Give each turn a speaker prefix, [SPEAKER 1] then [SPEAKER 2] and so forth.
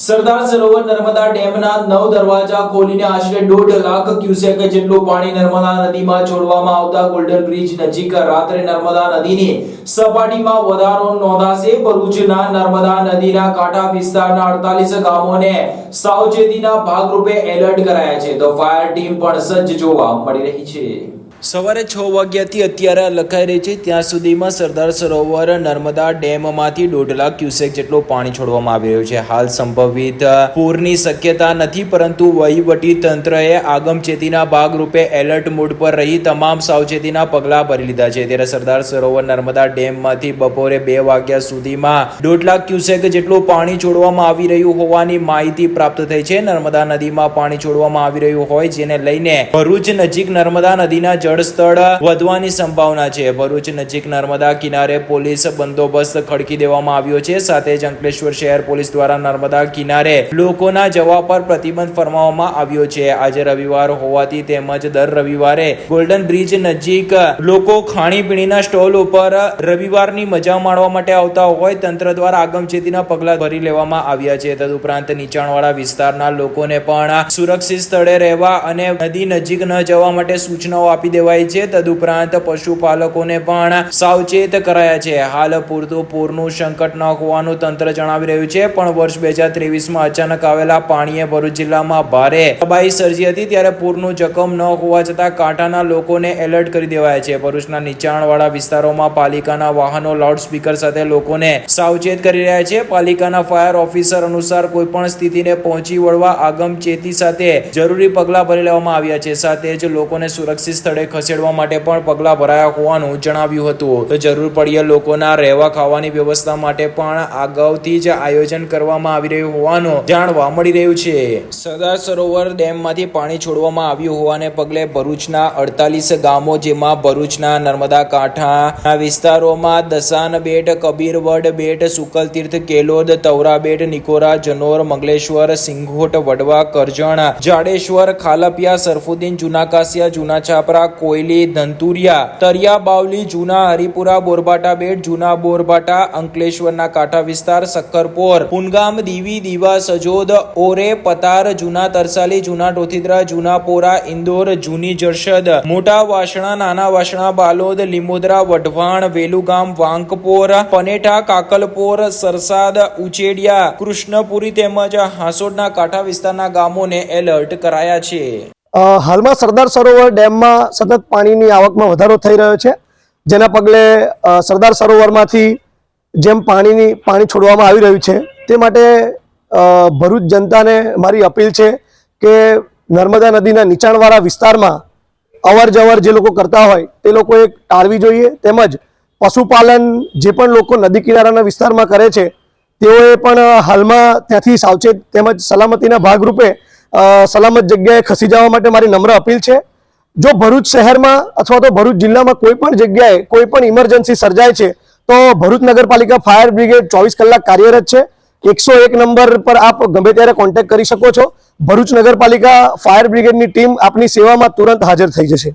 [SPEAKER 1] સરદાર સરોવર નર્મદા ડેમના નવ દરવાજા ખોલીને આશરે દોઢ લાખ ક્યુસેક જેટલું પાણી નર્મદા નદીમાં છોડવામાં આવતા ગોલ્ડન બ્રિજ નજીક રાત્રે નર્મદા નદીની સપાટીમાં વધારો નોંધાશે, ભરૂચના નર્મદા નદીના કાંઠા વિસ્તારના અડતાલીસ ગામોને સાવચેતીના ભાગરૂપે એલર્ટ કરાયા છે. તો ફાયર ટીમ પણ સજ્જ જોવા મળી રહી છે. સવારે છ વાગ્યાથી અત્યારે લખાઈ રહી છે. ત્યાં સુધીમાં સરદાર સરોવર નર્મદા ડેમમાંથી દોઢ લાખ ક્યુસેક જેટલું પાણી છોડવામાં આવી રહ્યું છે. હાલ સંભવિત પૂરની શક્યતા નથી, પરંતુ વહીવટી તંત્રએ આગમચેતીના ભાગરૂપે એલર્ટ મોડ પર રહી તમામ સાવચેતીના પગલાં ભરી લીધા છે. ત્યારે સરદાર સરોવર નર્મદા ડેમમાંથી બપોરે બે વાગ્યા સુધીમાં દોઢ લાખ ક્યુસેક જેટલું પાણી છોડવામાં આવી રહ્યું હોવાની માહિતી પ્રાપ્ત થઈ છે. નર્મદા નદીમાં પાણી છોડવામાં આવી રહ્યું હોય, જેને લઈને ભરૂચ નજીક નર્મદા નદીના જળસ્તર વધવાની સંભાવના છે. ભરૂચ નજીક નર્મદા કિનારે પોલીસ બંદોબસ્ત ખડકી દેવામાં આવ્યો છે. સાથે જ અંકલેશ્વર શહેર પોલીસ દ્વારા નર્મદા કિનારે લોકોના જવા પર પ્રતિબંધ ફરમાવવામાં આવ્યો છે. આજે રવિવાર હોવાથી તેમજ દર રવિવારે ગોલ્ડન બ્રિજ નજીક લોકો ખાણીપીણીના સ્ટોલ ઉપર રવિવારની મજા માણવા માટે આવતા હોય, તંત્ર દ્વારા આગમચેતીના પગલાં ભરી લેવામાં આવ્યા છે. તદુપરાંત નીચાણવાળા વિસ્તારના લોકોને પણ સુરક્ષિત સ્થળે રહેવા અને નદી નજીક ન જવા માટે સૂચનાઓ આપી દેવાઈ છે. તદુપરાંત પશુપાલકોને પણ સાવચેત કરાયા છે. હાલ પૂરતું પૂરનું સંકટ ન હોવાનું તંત્ર જણાવી રહ્યું છે. પણ વર્ષ બે હજાર ત્રેવીસમાં અચાનક આવેલા પાણીએ ભરૂચ જિલ્લામાં ભારે તબાહી સર્જી હતી. ત્યારે પૂરનું જખમ ન હોવા છતાં કાંઠાના લોકોને એલર્ટ કરી દેવાયા છે. ભરૂચના નીચાણવાળા વિસ્તારોમાં પાલિકાના વાહનો લાઉડસ્પીકર સાથે લોકોને સાવચેત કરી રહ્યા છે. પાલિકાના ફાયર ઓફિસર અનુસાર કોઈપણ સ્થિતિને પહોંચી વળવા આગમ ચેતી સાથે જરૂરી પગલાં ભરી લેવામાં આવ્યા છે. સાથે જ લોકોને સુરક્ષિત સ્થળે ખસેડવા માટે પણ પગલાં ભરાયા હોવાનું જણાવ્યું હતું. તો જરૂર પડીએ લોકોના રહેવા ખાવાની વ્યવસ્થા માટે પણ અગાઉથી જ આયોજન કરવામાં આવી રહ્યું હોવાનું જાણવા મળી રહ્યું છે. સરદાર સરોવર ડેમમાંથી પાણી છોડવામાં આવ્યું હોવાને પગલે ભરૂચના અડતાલીસ ગામો, જેમાં ભરૂચના નર્મદા કાંઠાના વિસ્તારોમાં દસાન બેટ કબીરવડ બેટ સુકલ તીર્થ કેલોદ તવરા બેટ નિકોરા, જનોર, મંગલેશ્વર સિંઘોટ વડવા, કરજણ, જાડેશ્વર, ખાલપિયા, સરફુદ્દીન, જુનાકાસિયા કાસિયા જૂના છાપરા કોયલી, ધંતુરિયા, તરિયા, બાવલી, જૂના હરિપુરા બોરબાટા બેટ, જૂના બોરબાટા અંકલેશ્વરના કાંઠા વિસ્તાર સક્કરપોર પુનગામ, દીવી, દીવા, સજોદ, ઓરે, પતાર, જૂના તરસાલી, જૂના ટોથીદ્રા, જૂના પોરા, ઇન્દોર, જૂની જરશદ, મોટા વાસણા, નાના વાસણા, બાલોદ, લીમોદરા, વઢવાણ, વેલુગામ, વાંકપોર, પનેઠા, કાકલપોર, સરસાદ ઉચેડિયા કૃષ્ણપુરી તેમજ હાંસોડના કાંઠા વિસ્તારના ગામોને એલર્ટ કરાયા છે.
[SPEAKER 2] હાલમાં સરદાર સરોવર ડેમમાં સતત પાણીની આવકમાં વધારો થઈ રહ્યો છે, જેના પગલે સરદાર સરોવરમાંથી જેમ પાણીની, પાણી છોડવામાં આવી રહ્યું છે, તે માટે ભરૂચ જનતાને મારી અપીલ છે કે નર્મદા નદીના નીચાણવાળા વિસ્તારમાં અવર જવર જે લોકો કરતા હોય, તે લોકોએ ટાળવી જોઈએ, તેમજ પશુપાલન જે પણ લોકો નદી કિનારાના વિસ્તારમાં કરે છે, તેઓએ પણ હાલમાં ત્યાંથી સાવચેત તેમજ સલામતીના ભાગરૂપે સલામત જગ્યાએ ખસી જવા માટે મારી નમ્ર અપીલ છે. જો ભરૂચ શહેરમાં અથવા તો ભરૂચ જિલ્લામાં કોઈ પણ જગ્યાએ કોઈ પણ ઇમરજન્સી સર્જાય છે, તો ભરૂચ નગરપાલિકા ફાયર બ્રિગેડ ચોવીસ કલાક કાર્યરત છે. એકસો એક નંબર પર આપ ગમે ત્યારે કોન્ટેક્ટ કરી શકો છો. ભરૂચ નગરપાલિકા ફાયર બ્રિગેડની ટીમ આપની સેવામાં તુરંત હાજર થઈ જશે.